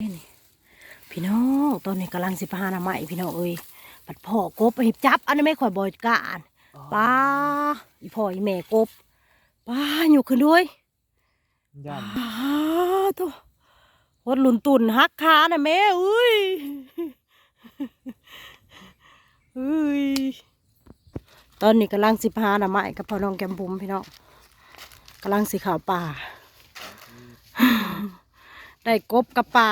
นี่พี่น้องตอนนี้กำลังสิพาหนาใหม่พี่น้องเอ้ยปัดพ่อกบไปจับ อันนี้ไม่ข่อยบอยกาานป้าอีพ่ออีแม่กบป้าอยู่ขึ้นด้วยย่านป้าตัววดหลุนตุนฮักขาน่ะแม่เอ้ยเอ้ยตอนนี้กำลังสิพาหนาใหม่กับพ่อน้องแกมบุมพี่น้องกำลังสิข่าวป่า ได้กบกับปลา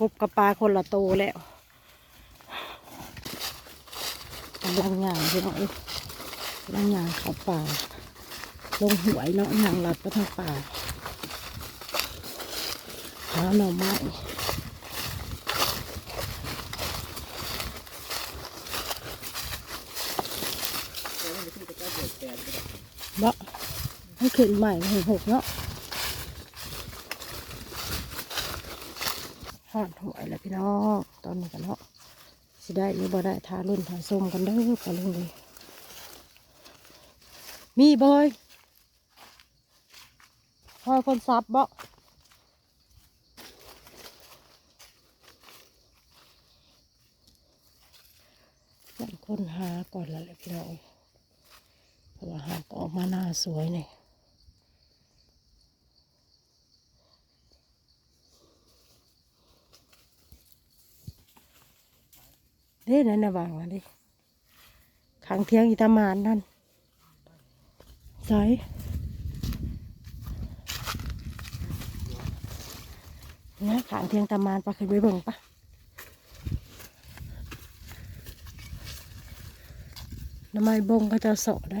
กบกับปลาคนละโตแล้วกำลังย่างพี่น้องเอ้ยกำลังย่างเขาป่า ลงหวยเนาะย่างหลัดไปทางป่าหาหน่อไม้เนาะให้ขึ้นใหม่หกเนาะ หอดหวยแล้วพี่น้องตอนนี้กันเนาะสิได้หรือบ่ได้ทารุ่นทาส้มกันเด้อปลุงเลยมีบอยพอยคนซับบ่นั่นคนหาก่อนแล้วแหละพี่น้องเพราะว่าหากออกมาหน้าสวยเนี่ย เด้นั่นนะวางมาดิขังเทียงอีตามานนั่นใส่เนี่ยขังเทียงตามานปะขึ้นไปเบิ่งปะน้ำไม้บงก็จะสอได้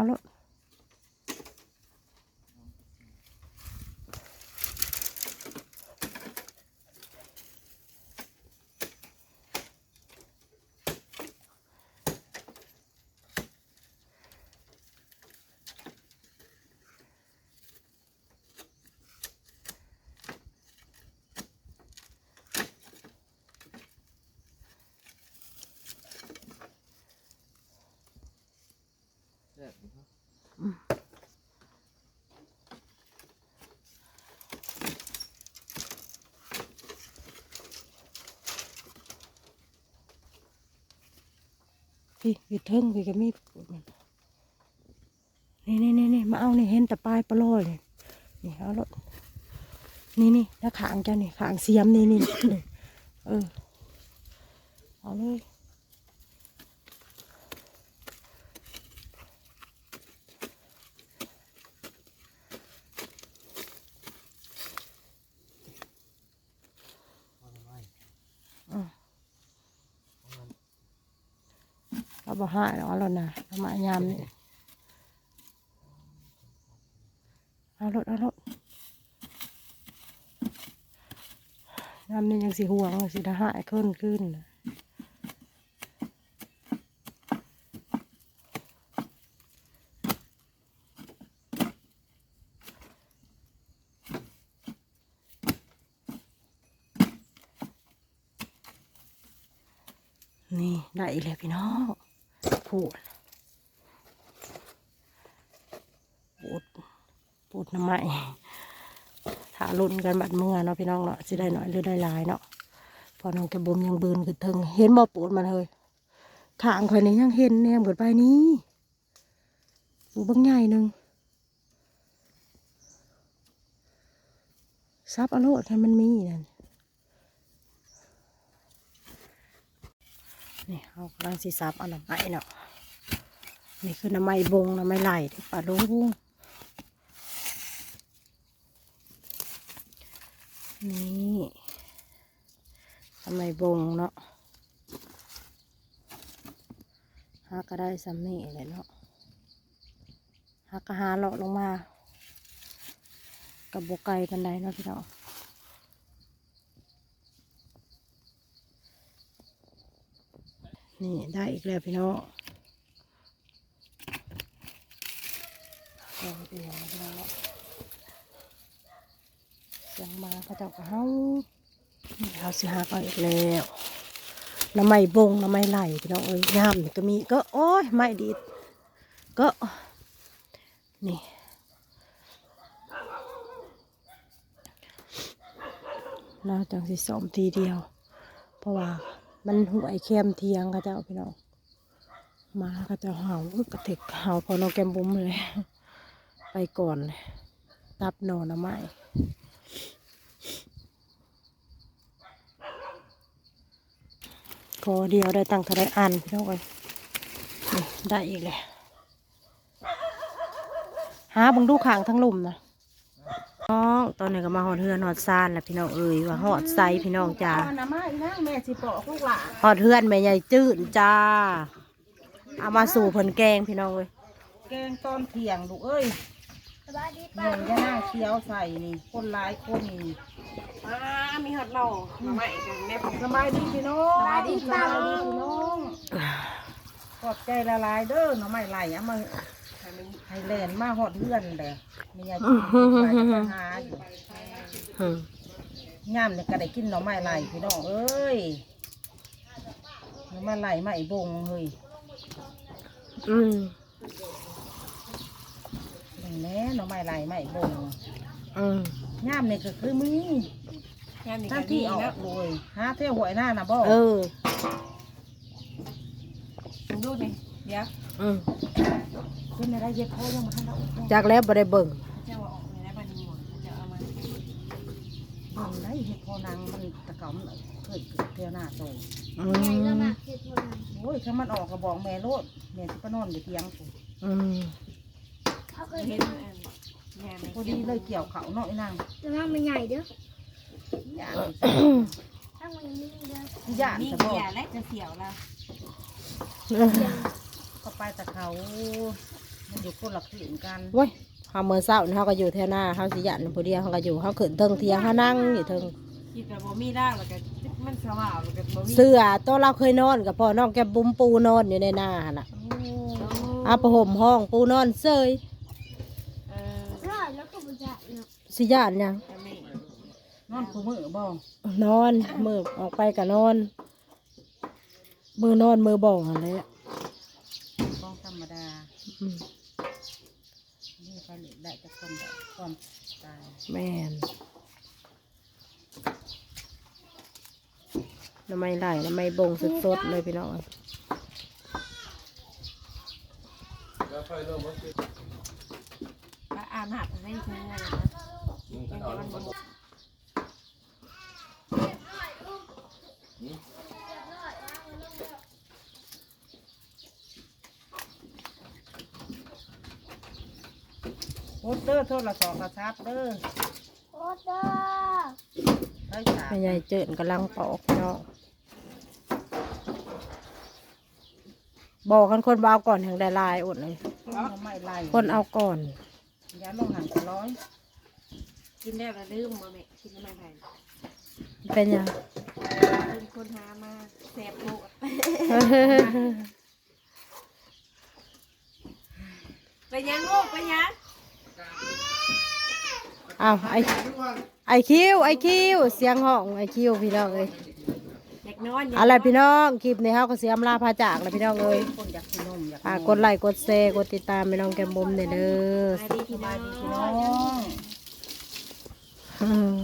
ไปบ้านไปเห็นปูดมันอยู่ตัวลงมาแล้วนี่เอาละ พี่อยู่เทิงพี่ก็มีมันนี่นี่นี่นี่มาเอานี่เห็นแต่ปลายปลาลอยเลยนี่เอาละนี่นี่แล้วขางเจ้านี่ขางเสียมนี่นี่เออเอาเลย เราบอกให้เอาแล้วนะเอามายามนี่เอารถเอารถยามนี้ยังสิห่วงสิทหายขึ้นขึ้นน่ะนี่ได้อีกแล้วพี่น้อง พูดพูดพูดน้ำไม้ถ้าลุ้นกันบัดเมื่อเนาะพี่น้องเนาะสิได้หน่อยหรือได้หลายเนาะพอน้องแกบุมยังเบินขึ้นเทิงเห็นบ่ปูดมันเลยขางข่อยนี่ยังเห็นแนมขึ้นไปนี้ปูบางใหญ่หนึ่งซับอาโลดให้มันมีนั่น นี่เอากำลังสีซับเอาน้ำไม้เนาะนี่คือน้ำไม้บงน้ำไม้ไหลที่ป่าลุงนี่น้ำไม้บงเนาะหาก็ได้สำนี่เลยเนาะหากระหาเลาะลงมา กับบกไก่ปันไดเนาะพี่น้อง นี่ได้อีกแล้วพี่น้องเอาเดียวพี่น้องเนาะเสียงมาเขาเจ้าก็เฮาเขาสิหาก็อีกแล้วน้ำไม้บงน้ำไม้ไหลพี่น้องเอ้ยยามก็มีก็โอ้ยไม้ดีก็นี่เราจังสิสมทีเดียว เพราะว่า มันหวยเข้มเทียงเขาเจ้าพี่น้องมาเขาเจ้าเห่ากระเถกเห่าพอน้อแกมบุ้มเลย ไปก่อนเลยตับนอนนะไม้กอเดียวได้ตั้งเท่าไรอันพี่น้องเอ้ยนี่ได้อีกเลยหาบังดูขางทั้งหลุมนะ น้องตอนนี้ก็มาหอดเฮือนหอดซานแล้วพี่น้องเอ้ยว่าหอดไซพี่น้องจ้าเอาน้ำมาอีนั่งแม่สิปอกลูกหลานหอดเฮือนแม่ใหญ่จืดจ้าเอามาสู่ผลแกงพี่น้องเอ้ยแกงตอนเที่ยงลูกเอ้ยเมืองย่าหน้าเคี้ยวใส่นี่คนร้ายคนนี่อ่ามีฮอตเรามาใหม่กันแม่ผมสบายดีพี่น้องสบายดีสบายดีพี่น้องขอบใจละลายเด้อหน่อไม้ไหลเอามา ไฮแลนด์มาหอดเพื่อนเลยมียายกินไปก็หาอยู่อืมย่ามเนี่ยก็ได้กินหน่อไม้ไหลพี่น้องเอ้ยหน่อไม้ไหลมาอีบงเฮ้ยอืมนี่แหละหน่อไม้ไหลมาอีบงอืมย่ามเนี่ยก็คือมีงานนี้ทั้ก็งดีที่ออนะกเลยหาเที่ยวหวยหน้านะบ่เออ ดูนี่เดี๋ยวอืม เป็นอะไรเย็บพ่อยังมาทันได้ออกจากแล้วบ่ได้เบิ่งจะว่าออกเลยนะบันนี้หมดจะเอามาบ่ได้เฮ็ดพ่อนางมันตะเกามันเคยเที่ยวหน้าโตอืมโอ้ยถ้ามันออกก็บอกแม่โลดแม่สิไปนอนอยู่เตียงพุ่นอืมเห็นอันงานพอดีเลยเกี่ยวเขาเนาะไอ้นางแต่ว่ามันใหญ่เด้อย่านถ้ามันนิ่งเด้อย่านนี่จะเสีบ่ยและจะเสียวแล้วก็ไปตะเขามัน อยู่คนละคืนกันเว้ยเฮาเมื่อเช้านี่เฮาก็อยู่แถวหน้าเฮาสิยันผู้เดียวเฮาก็อยู่เฮาขึ้นเทิงเทียงเฮานั่งอยู่เทิงคิดแบบบ่มีร่างแล้วก็มันสว่างแล้วก็บ่มีเสื้อตัวเราเคยนอนกับพ่อน้องแกบุ้มปูนอนอยู่ในหน้าหั่นน่ะเอาผ้าห่มห้องปูนอนเซยเออรอดแล้วก็บุญะเนาะสิย่านหยังจะไม่นอนคู่มือบ่นอนมือออกไปก็นอนมือนอนมือบ่องอะไรอะต้องธรรมดา อืมนี่ ไปเหล็กได้จะคนแบบก่อนตายแม่นน้ำไม่ไหลน้ำไม่บ่งสดๆเลยพี่น้องก็อาบหัดได้ถึงอะไรนะ มันบ่โฮสเตอร์โทรศัพท์กระชับเด้อโอ้เด้อได้จ้าแม่ใหญ่เจิดกำลังปอกพี่น้องบอกกันคนเบเอาก่อนถึงได้ลายอดเลย ไม่ไล่คนเอาก่อนยาลงหันจะร้อยกินได้แล้วลืมบ่แม่กินไม่ได้เป็นยังลืมคนหามาแสบโลดไปยังลูกไปยัง อ้าวไอไอคิวไอคิวเสียงห้องไอคิวพี่น้องเอ้ยอยากนอนอยากอะไรพี่น้องคลิปนี้เขาก็เสียมลาพาจากแล้วพี่น้องเอ้ยคนอยากกินนมอยากฝากกดไลค์กดแชร์กดติดตามพี่น้องแกมบุมเด้อเด้อสบายดีพี่น้องพี่น้องอืม